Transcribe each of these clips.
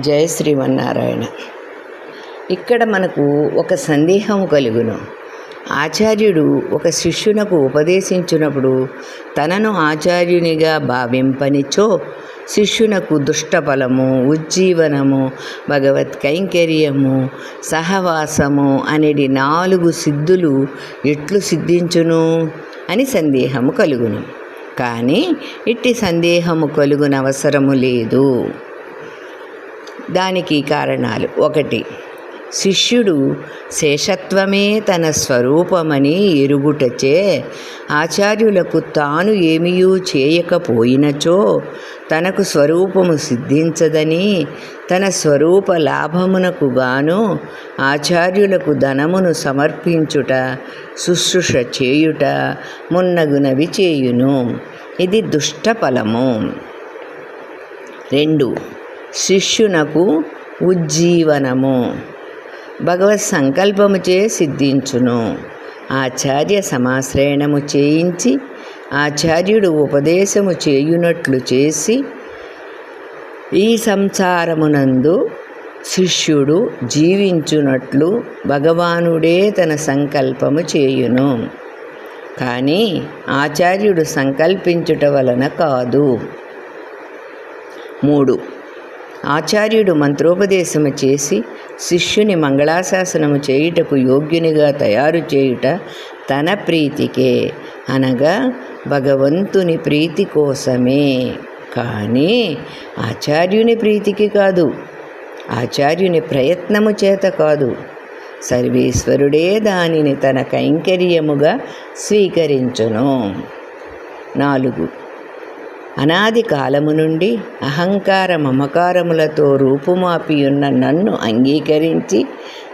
జయ శ్రీమన్నారాయణ. ఇక్కడ మనకు ఒక సందేహం కలుగును. ఆచార్యుడు ఒక శిష్యునకు ఉపదేశించినప్పుడు తనను ఆచార్యునిగా భావింపనిచో శిష్యునకు దుష్టఫలము ఉజ్జీవనము భగవత్ కైంకర్యము సహవాసము అనేది నాలుగు సిద్ధులు ఎట్లు సిద్ధించును అని సందేహము కలుగును. కానీ ఇట్టి సందేహము కలుగునవసరము లేదు. దానికి కారణాలు. ఒకటి శిష్యుడు శేషత్వమే తన స్వరూపమని ఎరుగుటచే ఆచార్యులకు తాను ఏమీయూ చేయకపోయినచో తనకు స్వరూపము సిద్ధించదని తన స్వరూప లాభమునకు గాను ఆచార్యులకు ధనమును సమర్పించుట శుశ్రూష చేయుట మున్నగునవి చేయును. ఇది దుష్టఫలము. రెండు శిష్యునకు ఉజ్జీవనము. భగవత్ సంకల్పముచే సిద్ధించును. ఆచార్య సమాశ్రయణము చేయించి ఆచార్యుడు ఉపదేశము చేయునట్లు చేసి ఈ సంసారమునందు శిష్యుడు జీవించునట్లు భగవానుడే తన సంకల్పము చేయును. కానీ ఆచార్యుడు సంకల్పించుట వలన కాదు. మూడు ఆచార్యుడు మంత్రోపదేశము చేసి శిష్యుని మంగళాశాసనము చేయుటకు యోగ్యునిగా తయారు చేయుట తన ప్రీతికే అనగా భగవంతుని ప్రీతి కోసమే. కానీ ఆచార్యుని ప్రీతికి కాదు ఆచార్యుని ప్రయత్నము చేత కాదు. సర్వేశ్వరుడే దానిని తన కైంకర్యముగా స్వీకరించును. నాలుగు. అనాది కాలము నుండి అహంకార మమకారములతో రూపుమాపియున్న నన్ను అంగీకరించి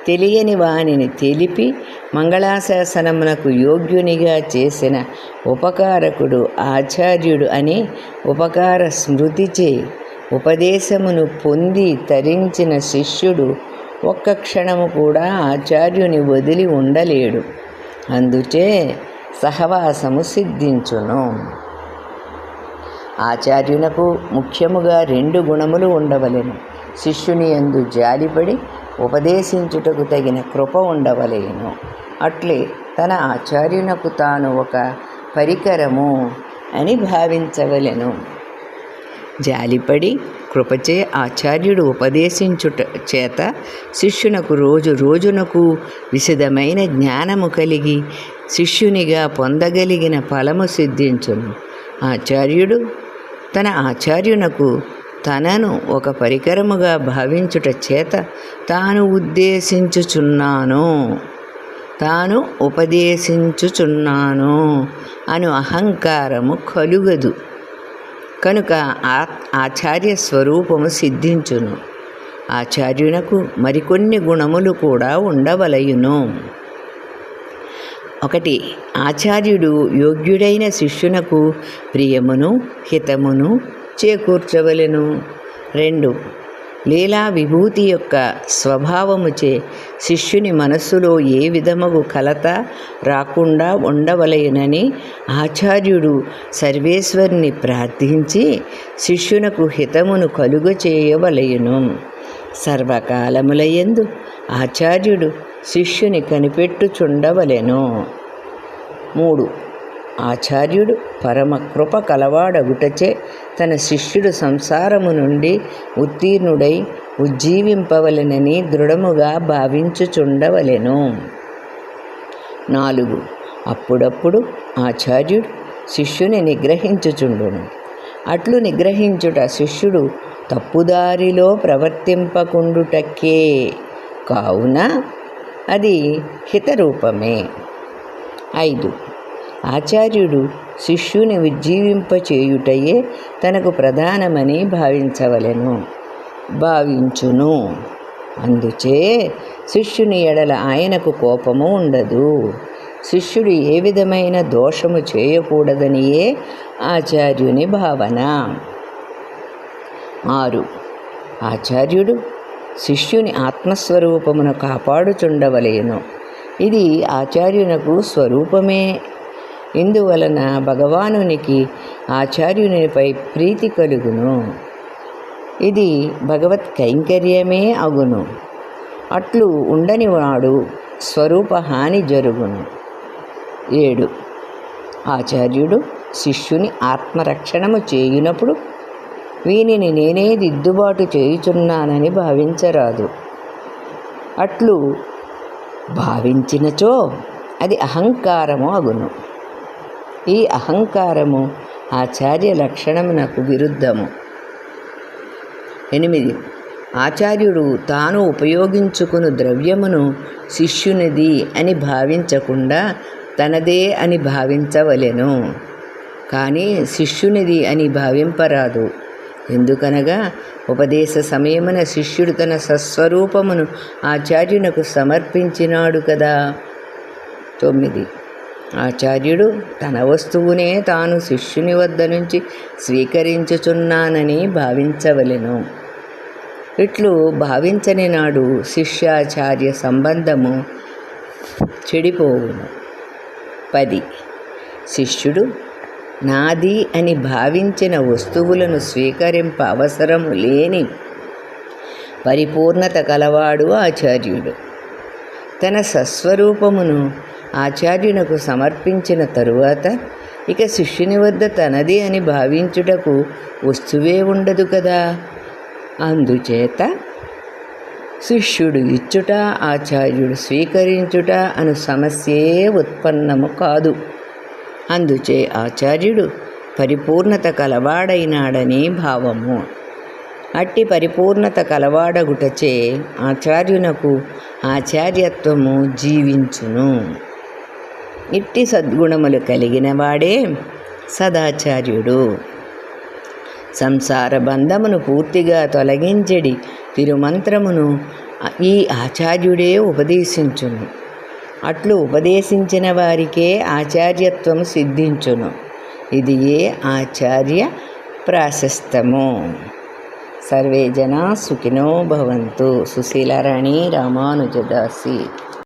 తెలియని వానిని తెలిపి మంగళాశాసనమునకు యోగ్యునిగా చేసిన ఉపకారకుడు ఆచార్యుడు అని ఉపకార స్మృతిచే ఉపదేశమును పొంది తరించిన శిష్యుడు ఒక్క క్షణము కూడా ఆచార్యుని వదిలి ఉండలేడు. అందుచే సహవాసము సిద్ధించును. ఆచార్యునకు ముఖ్యముగా రెండు గుణములు ఉండవలెను. శిష్యుని ఎందు జాలిపడి ఉపదేశించుటకు తగిన కృప ఉండవలేను. అట్లే తన ఆచార్యునకు తాను ఒక పరికరము అని భావించవలెను. జాలిపడి కృపచే ఆచార్యుడు ఉపదేశించుట చేత శిష్యునకు రోజు రోజునకు విశదమైన జ్ఞానము కలిగి శిష్యునిగా పొందగలిగిన ఫలము సిద్ధించును. ఆచార్యుడు తన ఆచార్యునకు తనను ఒక పరికరముగా భావించుట చేత తాను ఉద్దేశించుచున్నాను. తాను ఉపదేశించుచున్నాను అను అహంకారము కలుగదు. కనుక ఆచార్య స్వరూపము సిద్ధించును. ఆచార్యునకు మరికొన్ని గుణములు కూడా ఉండవలయును. ఒకటి ఆచార్యుడు యోగ్యుడైన శిష్యునకు ప్రియమును హితమును చేకూర్చవలెను. రెండు లీలా విభూతి యొక్క స్వభావముచే శిష్యుని మనస్సులో ఏ విధముగు కలత రాకుండా ఉండవలయనని ఆచార్యుడు సర్వేశ్వరుని ప్రార్థించి శిష్యునకు హితమును కలుగ చేయవలయును సర్వకాలములయందు ఆచార్యుడు శిష్యుని కనిపెట్టుచుండవలెను. మూడు. ఆచార్యుడు పరమ కృప కలవాడగుటచే తన శిష్యుడు సంసారము నుండి ఉత్తీర్ణుడై ఉజ్జీవింపవలెనని దృఢముగా భావించుచుండవలెను. నాలుగు. అప్పుడప్పుడు ఆచార్యుడు శిష్యుని నిగ్రహించుచుండును. అట్లు నిగ్రహించుట శిష్యుడు తప్పుదారిలో ప్రవర్తింపకుండుటకే. కావున అది హితరూపమే. ఐదు. ఆచార్యుడు శిష్యుని ఉజ్జీవింపచేయుటయే తనకు ప్రధానమని భావించవలెను. భావించును. అందుచే శిష్యుని ఎడల ఆయనకు కోపము ఉండదు. శిష్యుడు ఏ విధమైన దోషము చేయకూడదనియే ఆచార్యుని భావన. ఆరు. ఆచార్యుడు శిష్యుని ఆత్మస్వరూపమును కాపాడుచుండవలేను. ఇది ఆచార్యునకు స్వరూపమే. ఇందువలన భగవానునికి ఆచార్యునిపై ప్రీతి కలుగును. ఇది భగవత్ కైంకర్యమే అగును. అట్లు ఉండని వాడు స్వరూప హాని జరుగును. ఏడు. ఆచార్యుడు శిష్యుని ఆత్మరక్షణము చేయునప్పుడు వీనిని నేనే దిద్దుబాటు చేయుచున్నానని భావించరాదు. అట్లు భావించినచో అది అహంకారము అగును. ఈ అహంకారము ఆచార్య లక్షణమునకు విరుద్ధము. ఎనిమిది. ఆచార్యుడు తాను ఉపయోగించుకుని ద్రవ్యమును శిష్యునిది అని భావించకుండా తనదే అని భావించవలెను. కానీ శిష్యునిది అని భావింపరాదు. ఎందుకనగా ఉపదేశ సమయమున శిష్యుడు తన సస్వరూపమును ఆచార్యునకు సమర్పించినాడు కదా. తొమ్మిది. ఆచార్యుడు తన వస్తువునే తాను శిష్యుని వద్ద నుంచి స్వీకరించుచున్నానని భావించవలెను. ఇట్లు భావించని నాడు శిష్యాచార్య సంబంధము చెడిపోవును. పది. శిష్యుడు నాది అని భావించిన వస్తువులను స్వీకరింప అవసరము లేని పరిపూర్ణత కలవాడు ఆచార్యుడు. తన సస్వరూపమును ఆచార్యునకు సమర్పించిన తరువాత ఇక శిష్యుని వద్ద తనది అని భావించుటకు వస్తువే ఉండదు కదా? అందుచేత శిష్యుడు ఇచ్చుట ఆచార్యుడు స్వీకరించుట అను సమస్యే ఉత్పన్నము కాదు. అందుచే ఆచార్యుడు పరిపూర్ణత కలవాడైనాడని భావము. అట్టి పరిపూర్ణత కలవాడగుటచే ఆచార్యునకు ఆచార్యత్వము జీవించును. ఇట్టి సద్గుణములు కలిగిన వాడే సదాచార్యుడు. సంసార బంధమును పూర్తిగా తొలగించడి తిరుమంత్రమును ఈ ఆచార్యుడే ఉపదేశించును. అట్లు ఉపదేశించిన వారికే ఆచార్యత్వం సిద్ధించును. ఇది ఏ ఆచార్య ప్రాశస్తము? సర్వే జనా సుఖినో భవంతు. సుశీలారాణి రామానుజదాసి.